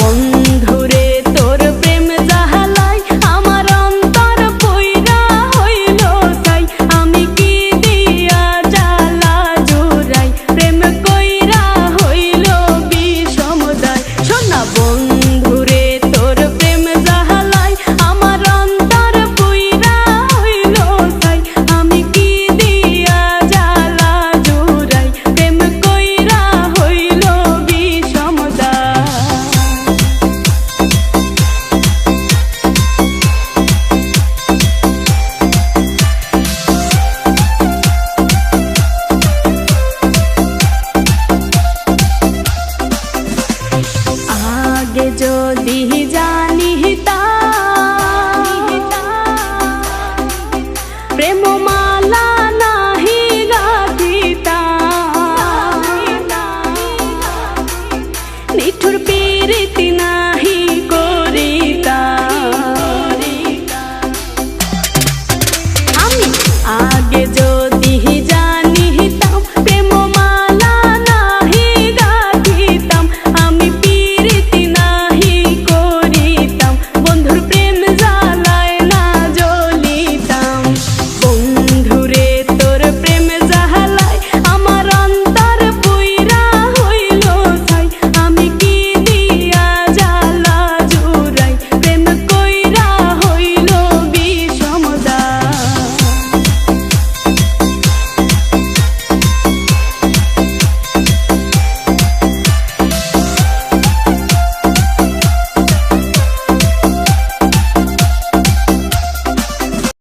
বন্ধ। যদি জানি তা প্রেম মালা নাহি গাথিতা নিঠুর পীরিতি নাহি করিতা। আমি আগে যদি